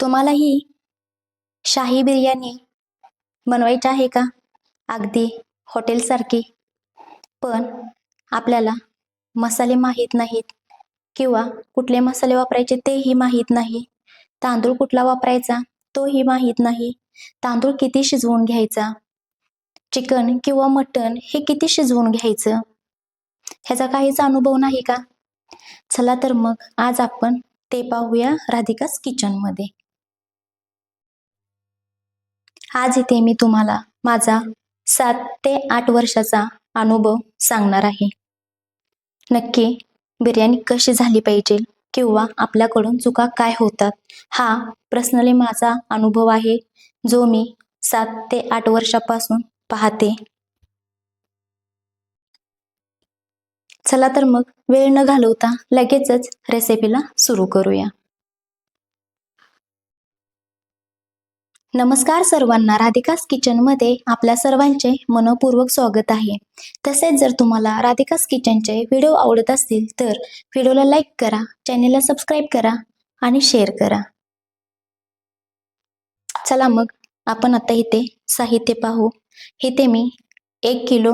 तुम्हालाही शाही बिर्याणी बनवायची आहे का? अगदी हॉटेलसारखी. पण आपल्याला मसाले माहीत नाहीत किंवा कुठले मसाले वापरायचे तेही माहीत नाही. तांदूळ कुठला वापरायचा तोही माहीत नाही. तांदूळ किती शिजवून घ्यायचा? चिकन किंवा मटण हे किती शिजवून घ्यायचं? ह्याचा काहीच अनुभव नाही का? चला तर मग आज आपण ते पाहूया राधिकाच किचनमध्ये आज इथे मी तुम्हाला माझा सात ते आठ वर्षाचा अनुभव सांगणार आहे. नक्की बिर्याणी कशी झाली पाहिजे किंवा आपल्याकडून चुका काय होतात हा पर्सनली माझा अनुभव आहे जो मी सात ते आठ वर्षापासून पाहते. चला तर मग वेळ न घालवता लगेचच रेसिपीला सुरू करूया. नमस्कार सर्वांना राधिकास किचनमध्ये आपल्या सर्वांचे मनपूर्वक स्वागत आहे. तसेच जर तुम्हाला राधिकास किचनचे व्हिडिओ आवडत असतील तर व्हिडिओला लाईक करा चॅनेलला सबस्क्राईब करा आणि शेअर करा. चला मग आपण आता इथे साहित्य पाहू. इथे मी एक किलो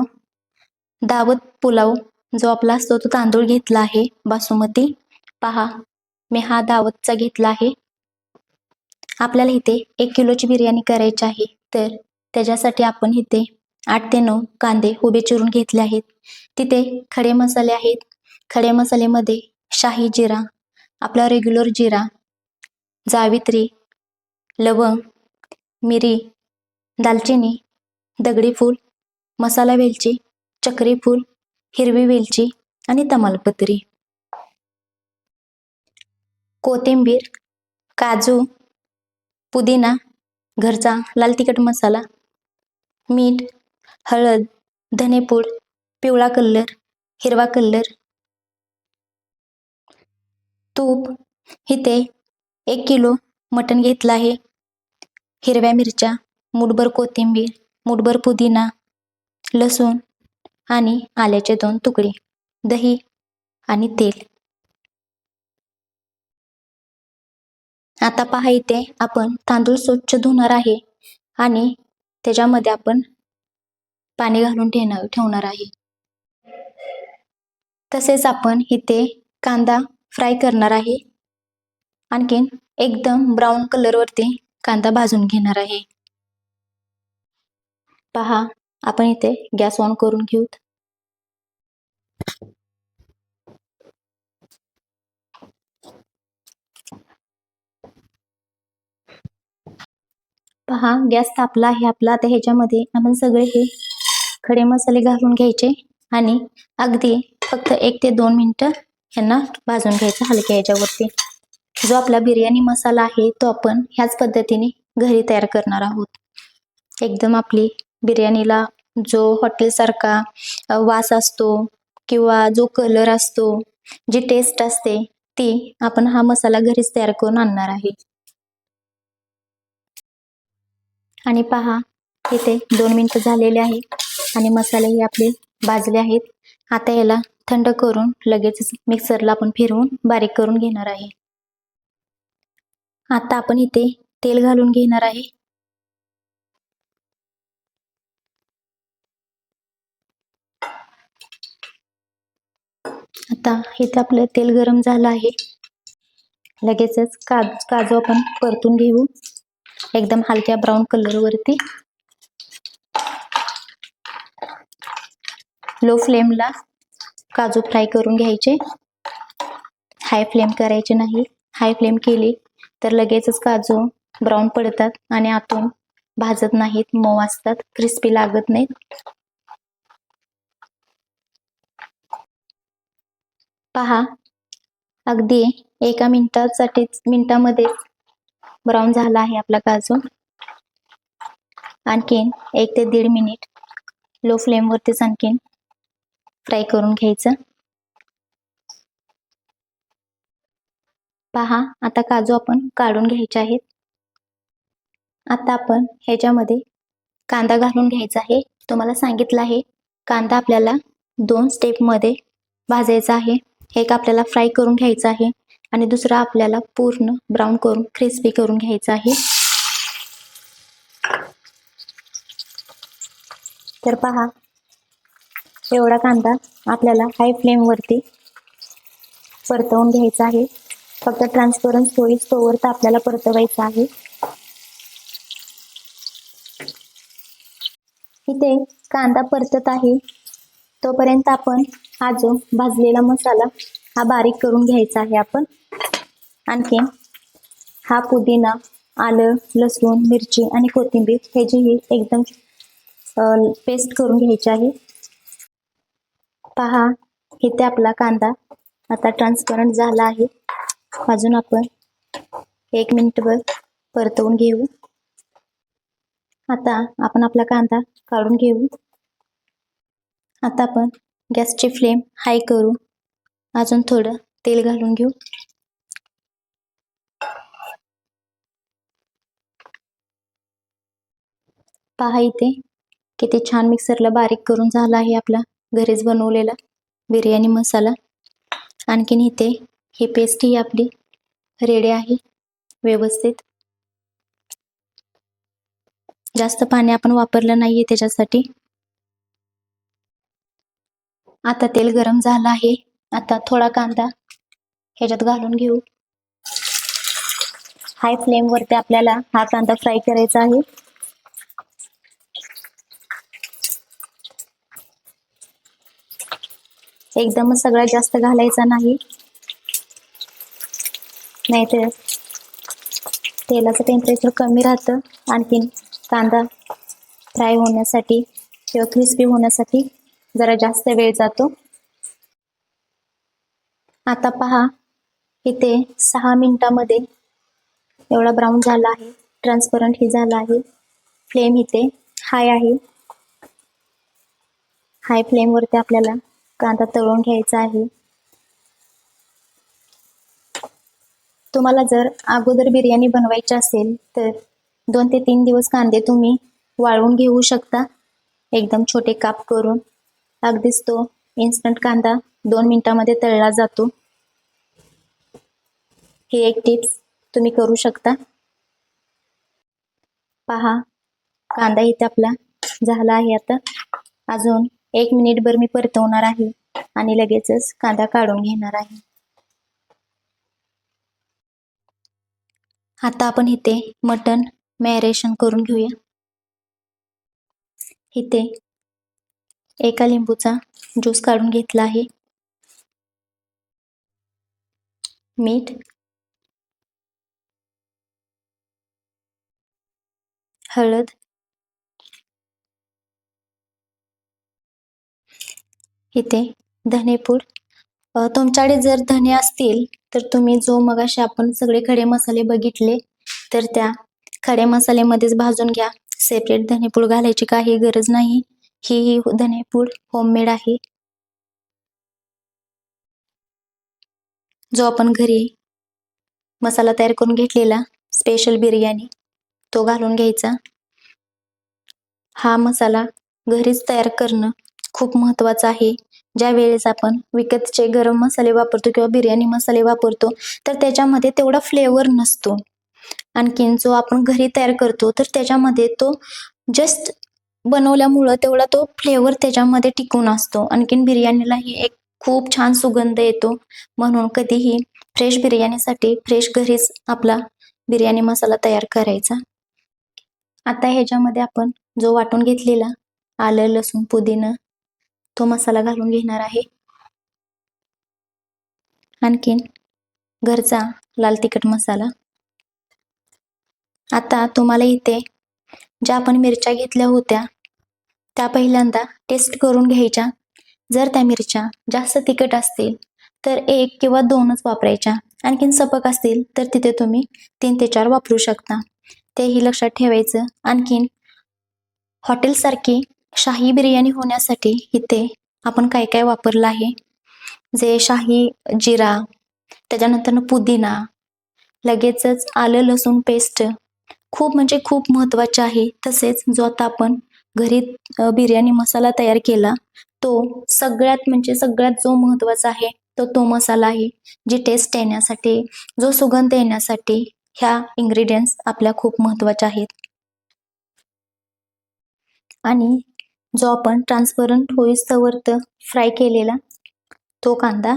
दावत पुलाव जो आपला असतो तो तांदूळ घेतला आहे. बासुमती पहा मी हा दावतचा घेतला आहे. आपल्याला इथे एक किलोची बिर्याणी करायची आहे. तर त्याच्यासाठी आपण इथे आठ ते नऊ कांदे उभे चिरून घेतले आहेत. तिथे खडे मसाले आहेत. खडे मसालेमध्ये शाही जिरा आपला रेग्युलर जिरा जावित्री लवंग मिरी दालचिनी दगडी फूल मसाला वेलची चक्री फूल हिरवी वेलची आणि तमालपत्री. कोथिंबीर काजू पुदिना घरचा लाल तिखट मसाला मीठ हळद धनेपूड पिवळा कलर हिरवा कलर तूप इथे एक किलो मटण घेतलं आहे. हिरव्या मिरच्या मुठभर कोथिंबीर मुठभर पुदिना लसूण आणि आल्याचे दोन तुकडे दही आणि तेल. आता पहा इथे आपण तांदूळ स्वच्छ धुणार आहे आणि त्याच्यामध्ये आपण पाणी घालून ठेवणार ठेवणार आहे. तसेच आपण इथे कांदा फ्राय करणार आहे. आणखीन एकदम ब्राऊन कलरवरती कांदा भाजून घेणार आहे. पहा आपण इथे गॅस ऑन करून घेऊत. पहा गॅस तापला आहे आपला आता ह्याच्यामध्ये आपण सगळे हे खडे मसाले घालून घ्यायचे आणि अगदी फक्त एक ते दोन मिनटं यांना भाजून घ्यायचं हलक्या याच्यावरती जो आपला बिर्याणी मसाला आहे तो आपण ह्याच पद्धतीने घरी तयार करणार आहोत. एकदम आपली बिर्याणीला जो हॉटेलसारखा वास असतो किंवा जो कलर असतो जी टेस्ट असते ती आपण हा मसाला घरीच तयार करून आणणार आहे. आणि पहा इथे दोन मिनटं झालेले आहे आणि मसालेही आपले भाजले आहेत. आता याला थंड करून लगेच मिक्सरला आपण फिरवून बारीक करून घेणार आहे. आता आपण इथे तेल घालून घेणार आहे. आता इथे आपलं तेल गरम झालं आहे. लगेचच काजू काजू आपण परतून घेऊ. एकदम हलक्या ब्राऊन कलर वरती. लो फ्लेमला काजू फ्राय करून घ्यायचे. हाय फ्लेम करायचे नाही. हाय फ्लेम केली तर लगेचच काजू ब्राऊन पडतात आणि आतून भाजत नाहीत मऊ असतात क्रिस्पी लागत नाहीत. पहा अगदी एका मिनिटासाठी मिनिटामध्ये ब्राऊन झाला आहे आपला काजू. आणखीन एक ते दीड मिनिट लो फ्लेम वरतीच आणखीन फ्राय करून घ्यायचं. पहा आता काजू आपण काढून घ्यायचे आहेत. आता आपण ह्याच्यामध्ये कांदा घालून घ्यायचा आहे. तुम्हाला सांगितलं आहे कांदा आपल्याला दोन स्टेपमध्ये भाजायचा आहे. एक आपल्याला फ्राय करून घ्यायचा आहे. आणि दुसरा आपल्याला पूर्ण ब्राऊन करून क्रिस्पी करून घ्यायचा आहे. तर पहा एवढा कांदा आपल्याला हाय फ्लेमवरती परतवून घ्यायचा आहे. फक्त ट्रान्सपरन्स होईल तोवर तर आपल्याला परतवायचा आहे. इथे कांदा परतत आहे. तोपर्यंत आपण हा जो भाजलेला मसाला हा बारीक करून घ्यायचा आहे आपण. आणखी हा पुदिना आलं लसूण मिरची आणि कोथिंबीर ह्याची ही एकदम पेस्ट करून घ्यायची आहे. पहा इथे आपला कांदा आता ट्रान्सपरंट झाला आहे. अजून आपण एक मिनिटभर परतवून घेऊ. आता आपण आपला कांदा काढून घेऊ. आता आपण गॅसची फ्लेम हाय करू. अजून थोडं तेल घालून घेऊ. पहा इथे किती छान मिक्सरला बारीक करून झाला आहे आपला. घरीच बनवलेला बिर्याणी मसाला. आणखीन इथे ही पेस्ट ही आपली रेडी आहे. व्यवस्थित. जास्त पाणी आपण वापरलं नाहीये त्याच्यासाठी. आता तेल गरम झालं आहे. आता थोडा कांदा ह्याच्यात घालून घेऊ. हाय फ्लेम वरती आपल्याला हा कांदा फ्राय करायचा आहे. एकदमच सगळ्यात जास्त घालायचा नाही. नाहीतर तेलाचं टेम्परेचर कमी राहतं. आणखीन कांदा फ्राय होण्यासाठी किंवा क्रिस्पी होण्यासाठी जरा जास्त वेळ जातो. आता पहा इथे सहा मिनिटामध्ये एवढा ब्राऊन झाला आहे. ट्रान्सपरंट ही झाला आहे. फ्लेम इथे हाय आहे. हाय फ्लेमवरती आपल्याला कांदा तळून घ्यायचा आहे. तुम्हाला जर अगोदर बिर्याणी बनवायची असेल तर दोन ते तीन दिवस कांदे तुम्ही वाळवून घेऊ शकता. एकदम छोटे काप करून. अगदीच तो इन्स्टंट कांदा दोन मिनिटामध्ये तळला जातो. हे एक टिप्स तुम्ही करू शकता. पहा कांदा इथे आपला झाला आहे आता. अजून एक मिनिटभर मी परतवणार आहे आणि लगेचच कांदा काढून घेणार आहे. आता आपण इथे मटन मॅरेशन करून घेऊया. इथे एका लिंबूचा ज्यूस काढून घेतला आहे. मीठ. हळद. इथे धनेपूड तुमच्याकडे जर धने असतील तर तुम्ही जो मगाशी आपण सगळे खडे मसाले बघितले तर त्या खडे मसाल्यामध्येच भाजून घ्या. सेपरेट धनेपूड घालायची काही गरज नाही. ही ही धनेपूड होममेड आहे. जो आपण घरी मसाला तयार करून घेतलेला स्पेशल बिर्याणी तो घालून घ्यायचा. हा मसाला घरीच तयार करणं खूप महत्वाचं आहे. ज्या वेळेस आपण विकतचे गरम मसाले वापरतो किंवा बिर्याणी मसाले वापरतो तर त्याच्यामध्ये तेवढा फ्लेवर नसतो. आणखीन जो आपण घरी तयार करतो तर त्याच्यामध्ये तो जस्ट बनवल्यामुळं तेवढा तो फ्लेवर त्याच्यामध्ये टिकून असतो. आणखीन बिर्याणीलाही एक खूप छान सुगंध येतो. म्हणून कधीही फ्रेश बिर्याणीसाठी फ्रेश घरीच आपला बिर्याणी मसाला तयार करायचा. आता ह्याच्यामध्ये आपण जो वाटून घेतलेला आलं लसूण पुदिना तो मसाला घालून घेणार आहे. आणखीन घरचा लाल तिखट मसाला. आता तुम्हाला इथे ज्या आपण मिरच्या घेतल्या होत्या त्या पहिल्यांदा टेस्ट करून घ्यायच्या. जर त्या मिरच्या जास्त तिखट असतील तर एक किंवा दोनच वापरायच्या. आणखीन सपक असतील तर तिथे तुम्ही तीन ते चार वापरू शकता. तेही लक्षात ठेवायचं. आणखीन हॉटेलसारखी शाही बिर्याणी होण्यासाठी इथे आपण काय काय वापरलं आहे? जे शाही जिरा त्याच्यानंतर पुदिना लगेचच आलं लसूण पेस्ट खूप म्हणजे खूप महत्त्वाचे आहे. तसेच जो आता आपण घरी बिर्याणी मसाला तयार केला तो सगळ्यात म्हणजे सगळ्यात जो महत्त्वाचा आहे तो तो मसाला आहे जी टेस्ट येण्यासाठी जो सुगंध येण्यासाठी ह्या इन्ग्रेडियंट्स आपल्या खूप महत्त्वाच्या आहेत. आणि जो आपण ट्रान्सपरंट होईस्तवर्त फ्राय केलेला तो कांदा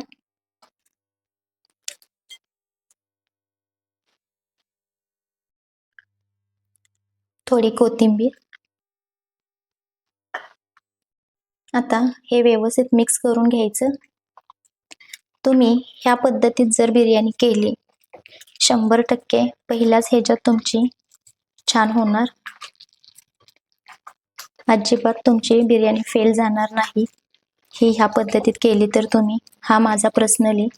थोडी कोथिंबीर आता हे व्यवस्थित मिक्स करून घ्यायचं. तुम्ही ह्या पद्धतीत जर बिर्याणी केली शंभर टक्के पहिल्याच ह्याच्यात तुमची छान होणार. अजिबात तुमची बिर्याणी फेल जाणार नाही. ही ह्या पद्धतीत केली तर तुम्ही. हा माझा पर्सनली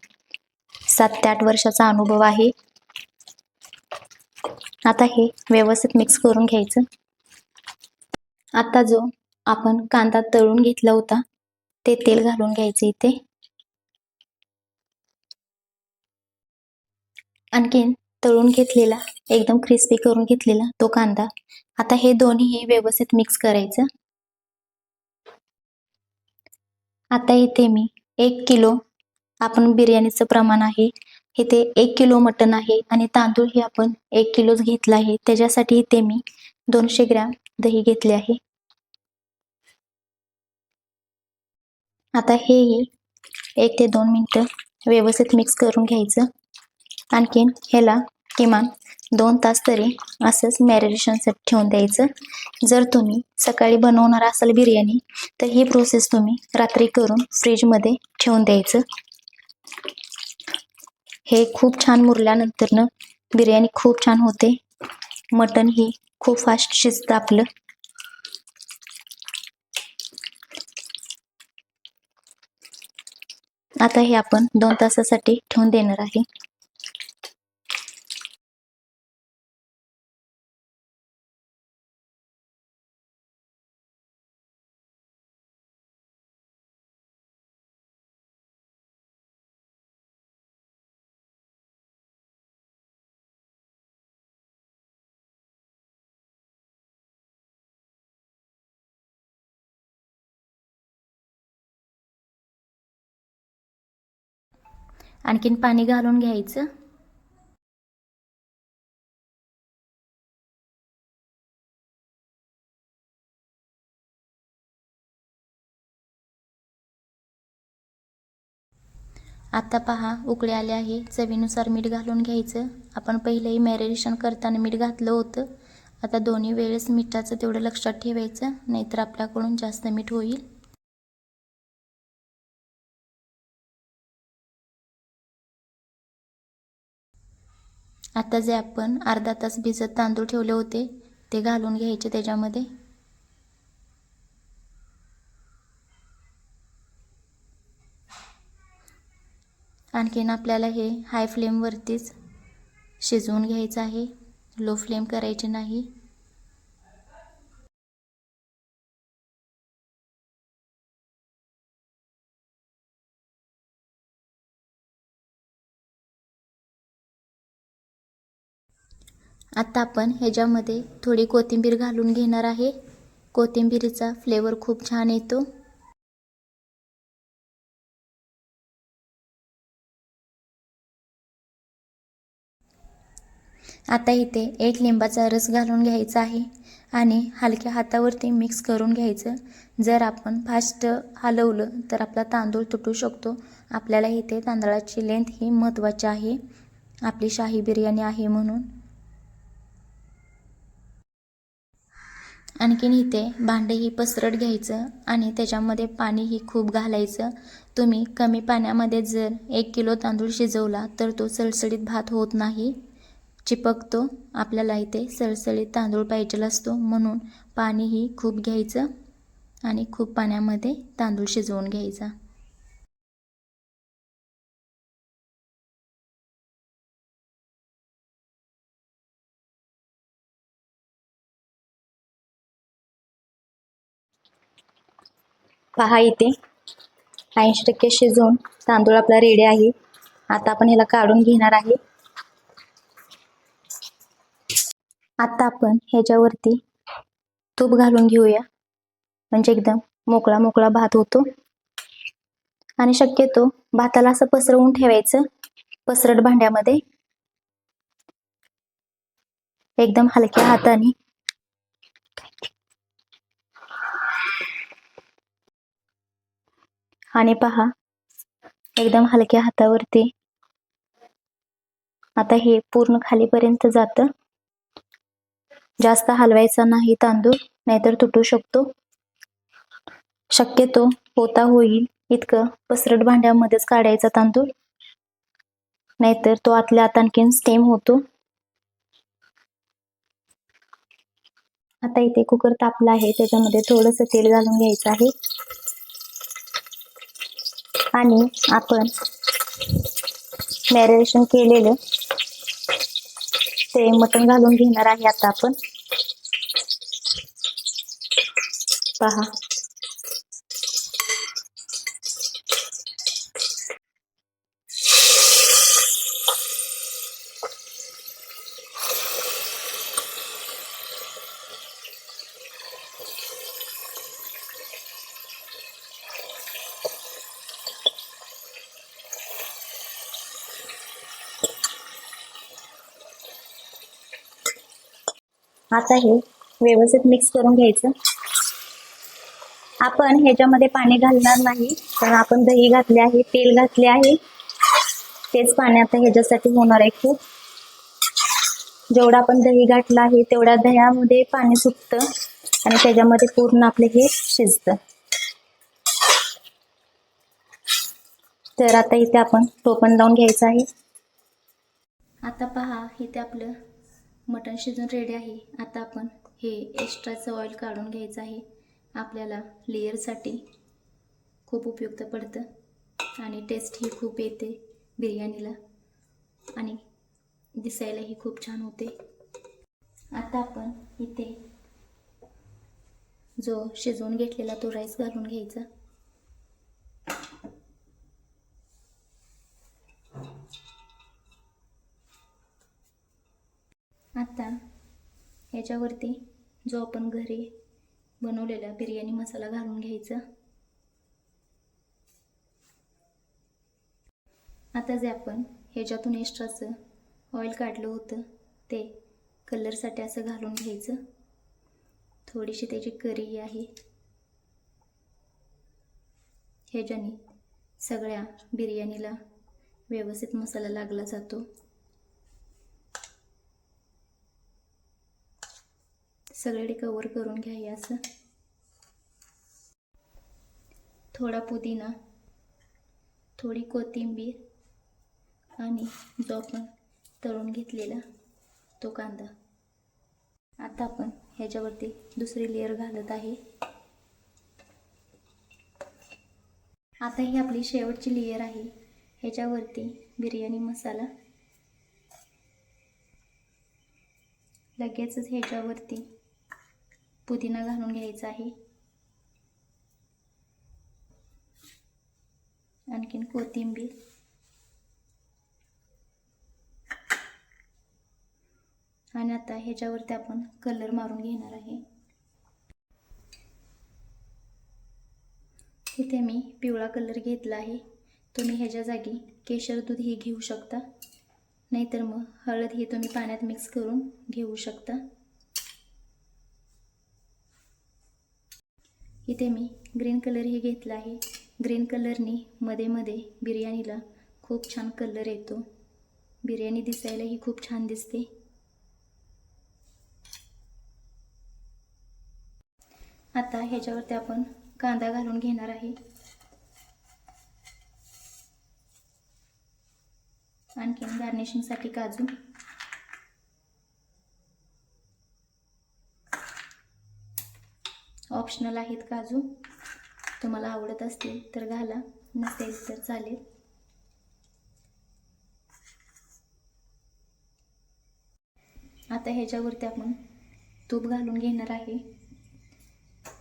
सात ते आठ वर्षाचा अनुभव आहे. आता हे व्यवस्थित मिक्स करून घ्यायचं. आता जो आपण कांदा तळून घेतला होता ते तेल घालून घ्यायचं इथे. आणखीन तळून घेतलेला एकदम क्रिस्पी करून घेतलेला तो कांदा. आता हे दोन्ही व्यवस्थित मिक्स करायचं. आता इथे मी एक किलो आपण बिर्याणीचं प्रमाण आहे. इथे एक किलो मटण आहे आणि तांदूळ हे आपण एक किलोच घेतला आहे. त्याच्यासाठी इथे मी दोनशे ग्रॅम दही घेतले आहे. आता हेही एक ते दोन मिनटं व्यवस्थित मिक्स करून घ्यायचं. आणखीन ह्याला किमान दोन तास तरी असंच मॅरिनेशनसाठी ठेवून द्यायचं. जर तुम्ही सकाळी बनवणार असाल बिर्याणी तर ही प्रोसेस तुम्ही रात्री करून फ्रीजमध्ये ठेवून द्यायचं. हे खूप छान मुरल्यानंतरनं बिर्याणी खूप छान होते. मटण ही खूप फास्ट शिजतं आपलं. आता हे आपण दोन तासासाठी ठेवून देणार आहे. आणखीन पाणी घालून घ्यायचं. आता पहा उकळे आले आहे. चवीनुसार मीठ घालून घ्यायचं. आपण पहिलंही मॅरिनेशन करताना मीठ घातलं होतं. आता दोन्ही वेळेस मिठाचं तेवढं लक्षात ठेवायचं नाहीतर आपल्याकडून जास्त मीठ होईल. आता जे आपण अर्धा तास भिजत तांदूळ ठेवले होते ते घालून घ्यायचे त्याच्यामध्ये. आणखीन आपल्याला हे हाय फ्लेमवरतीच शिजवून घ्यायचं आहे. लो फ्लेम करायचे नाही. आत्ता आपण ह्याच्यामध्ये थोडी कोथिंबीर घालून घेणार आहे. कोथिंबीरीचा फ्लेवर खूप छान येतो. आता इथे एक लिंबाचा रस घालून घ्यायचा आहे आणि हलक्या हातावरती मिक्स करून घ्यायचं. जर आपण फास्ट हलवलं तर आपला तांदूळ तुटू शकतो. आपल्याला इथे तांदळाची लेंथ ही महत्त्वाची आहे. आपली शाही बिर्याणी आहे म्हणून. आणखीन इथे भांडेही पसरट घ्यायचं आणि त्याच्यामध्ये पाणीही खूप घालायचं. तुम्ही कमी पाण्यामध्ये जर एक किलो तांदूळ शिजवला तर तो सळसळीत भात होत नाही. चिपकतो. आपल्याला इथे सळसळीत तांदूळ पाहिजे असतो म्हणून पाणीही खूप घ्यायचं आणि खूप पाण्यामध्ये तांदूळ शिजवून घ्यायचा. पहा इथे. ऐंशी टक्के शिजवून तांदूळ आपला रेडी आहे. आता आपण ह्याला काढून घेणार आहे. आता आपण ह्याच्यावरती तूप घालून घेऊया. म्हणजे एकदम मोकळा मोकळा भात होतो. आणि शक्यतो भाताला असं पसरवून ठेवायचं पसरट भांड्यामध्ये. एकदम हलक्या हाताने आणि पहा. एकदम हलक्या हातावरती. आता हे पूर्ण खालीपर्यंत जातं. जास्त हलवायचा नाही तांदूळ नाहीतर तुटू शकतो. शक्यतो होता होईल. इतकं पसरट भांड्यामध्येच काढायचा तांदूळ. नाहीतर तो आतल्या आत आणखीन स्टेम होतो. आता इथे कुकर तापला आहे. त्याच्यामध्ये थोडंसं तेल घालून घ्यायचं आहे. आणि आपण मॅरिनेशन केलेलं ते मटण घालून घेणार आहे आता आपण. पहा. आता हे व्यवस्थित मिक्स करून घ्यायचं. आपण ह्याच्यामध्ये पाणी घालणार नाही कारण आपण दही घातले आहे तेल घातले आहे. तेच पाणी आता ह्याच्यासाठी होणार आहे खूप. जेवढा आपण दही घातलं आहे तेवढ्या दह्यामध्ये पाणी सुटतं आणि त्याच्यामध्ये पूर्ण आपले हे शिजतं. तर आता इथे आपण टोपण लावून घ्यायचं आहे. आता पहा इथे आपलं मटण शिजून रेडी आहे. आता आपण हे एक्स्ट्राचं ऑइल काढून घ्यायचं आहे. आपल्याला लेअरसाठी खूप उपयुक्त पडतं. आणि टेस्टही खूप येते बिर्याणीला. आणि दिसायलाही खूप छान होते. आता आपण इथे जो शिजवून घेतलेला तो राईस घालून घ्यायचा. आता ह्याच्यावरती जो आपण घरी बनवलेला बिर्याणी मसाला घालून घ्यायचा. आता जे आपण ह्याच्यातून एक्स्ट्राचं ऑइल काढलं होतं ते कलरसाठी असं घालून घ्यायचं. थोडीशी त्याची करी आहे. ह्याच्याने सगळ्या बिर्याणीला व्यवस्थित मसाला लागला जातो. सगळीकडे कवर करून घ्या असं. थोडा पुदिना थोडी कोथिंबीर आणि जो आपण तळून घेतलेला तो कांदा. आता आपण ह्याच्यावरती दुसरी लेअर घालत आहे. आता ही आपली शेवटची लेअर आहे. ह्याच्यावरती बिर्याणी मसाला. लगेचच ह्याच्यावरती पुदिना घालून घ्यायचा आहे. आणखीन कोथिंबीर. आणि आता ह्याच्यावरती आपण कलर मारून घेणार आहे. इथे मी पिवळा कलर घेतला आहे. तुम्ही ह्याच्या जागी केशर दूध ही घेऊ शकता. नाहीतर मग हळद ही तुम्ही पाण्यात मिक्स करून घेऊ शकता. इथे मी ग्रीन कलरही घेतला आहे. ग्रीन कलरनी मध्ये मध्ये बिर्याणीला खूप छान कलर येतो. बिर्याणी दिसायलाही खूप छान दिसते. आता ह्याच्यावरती आपण कांदा घालून घेणार आहे. आणखीन गार्निशिंगसाठी काजू. ऑप्शनल आहेत काजू तुम्हाला आवडत असतील तर घाला. नसेल तर चालेल. आता ह्याच्यावरती आपण तूप घालून घेणार आहे.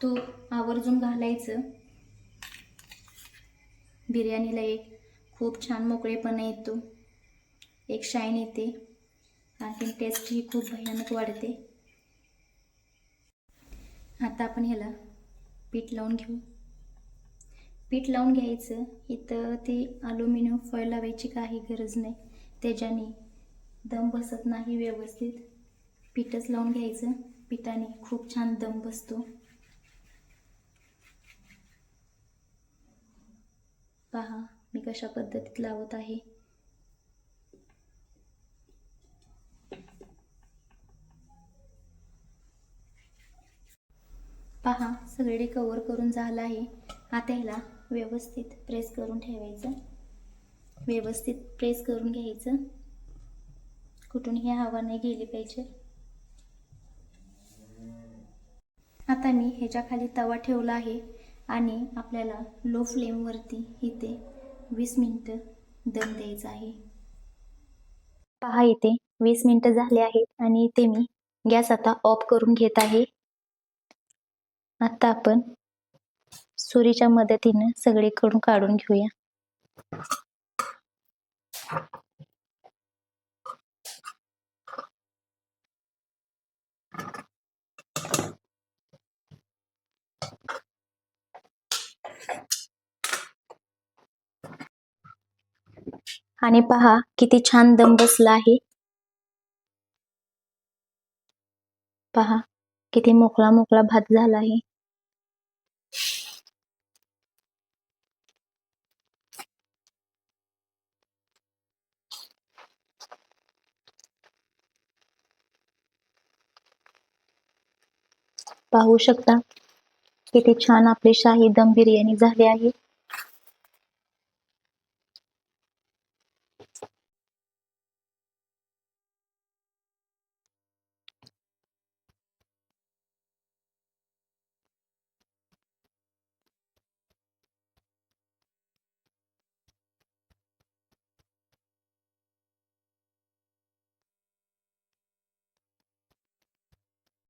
तूप आवर्जून घालायचं. बिर्याणीला एक खूप छान मोकळेपणा येतो. एक शाईन येते. आणखीन टेस्ट ही खूप भयानक वाढते. आता आपण ह्याला पीठ लावून घेऊ. पीठ लावून घ्यायचं. इथं ते अल्युमिनियम फॉईल लावायची काही गरज नाही. त्याच्याने दम बसत नाही व्यवस्थित. पीठच लावून घ्यायचं. पिठाने खूप छान दम बसतो. पहा मी कशा पद्धतीत लावत आहे. पहा सगळे कवर करून झालं आहे. आता ह्याला व्यवस्थित प्रेस करून ठेवायचं. व्यवस्थित प्रेस करून घ्यायचं. कुठूनही हवा नाही गेली पाहिजे. आता मी ह्याच्या खाली तवा ठेवला आहे आणि आपल्याला लो फ्लेमवरती इथे वीस मिनटं दम द्यायचा आहे. पहा इथे वीस मिनटं झाले आहेत आणि इथे मी गॅस आता ऑफ करून घेत आहे. आता आपण सुरीच्या मदतीनं सगळीकडून काढून घेऊया. आणि पहा किती छान दम बसला आहे. पहा किती मोकळा मोकळा भात झाला आहे. पाहू शकता. किती छान आपली शाही दम बिर्याणी झाली आहे.